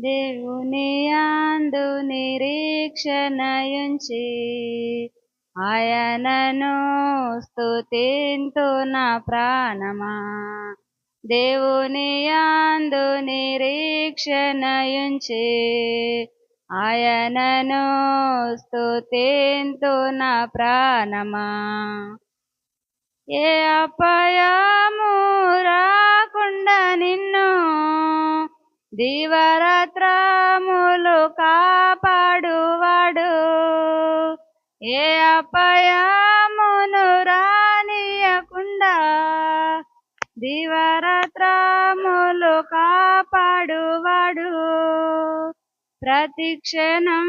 దేవుని యాందు నిరీక్షణయుంచి ఆయనను స్తుతింతు నా ప్రాణమా? దేవుని యాందు నిరీక్షణయుంచి ఆయనను స్తుతింతు నా ప్రాణమా? ఏ అపయమురా దివరాత్రములు కాపాడువాడు. ఏ అపాయమును రానియకుండా దివరాత్రములు కాపాడువాడు. ప్రతిక్షణం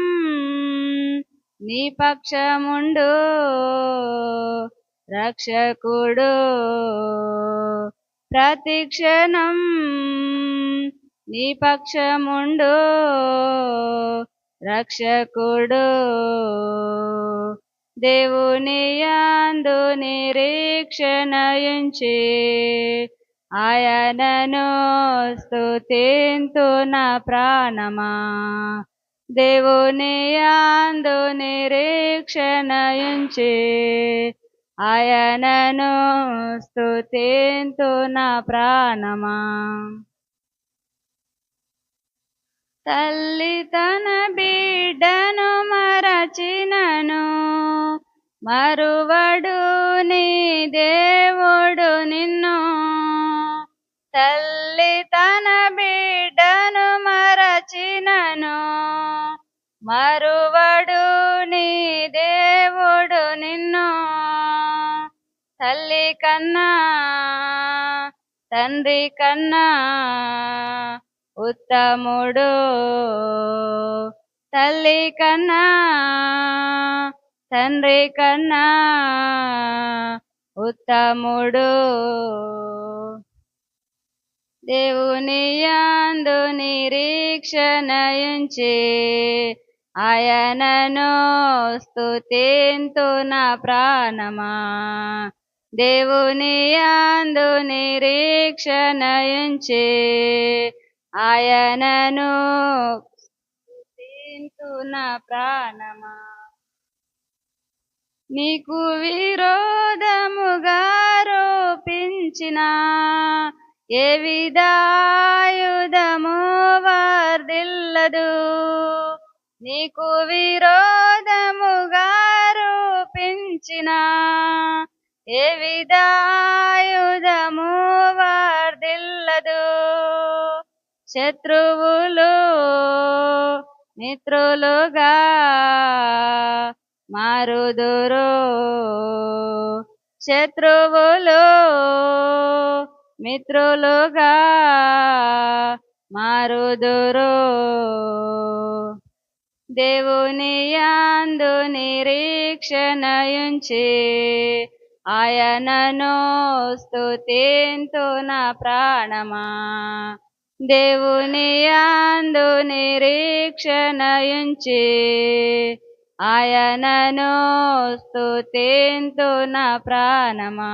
నీ పక్షముండు రక్షకుడు. ప్రతిక్షణం నిపక్షముండు రక్షకుడు. దేవుని యాందు నిరీక్షణయుంచి ఆయనను స్తుతింతు నా ప్రాణమా. దేవుని యాందు నిరీక్షణయుంచి ఆయనను స్తుతింతు నా ప్రాణమా. తల్లి తన బిడ్డను మరచినను. మరువడు నీ దేవుడు నిన్ను. తల్లి తన బిడ్డను మరచినను. మరువడు నీ దేవుడు నిన్ను. తల్లి కన్నా తండ్రి కన్నా ఉత్తముడు తల్లి కన్నా తండ్రి కన్నా ఉత్తముడు. దేవుని యాందు నిరీక్షణయుంచి ఆయనను స్తుతింతు నా ప్రాణమా. దేవుని యాందు నిరీక్షణయుంచి ఆయనను స్తుతింతు నా ప్రాణమా. నీకు విరోధముగా రూపించిన ఏ విధాయుధము వర్దిల్లదు. నీకు విరోధముగా రూపించిన ఏ విధాయుధము శత్రువులు మిత్రులుగా మారుదురు. శత్రువులు మిత్రులుగా మారుదురు. దేవుని యాందు నిరీక్షణయుంచి ఆయనను స్తుతింతు నా ప్రాణమా? దేవుని యాందు నిరీక్షణయుంచి ఆయనను స్తుతింతు నా ప్రాణమా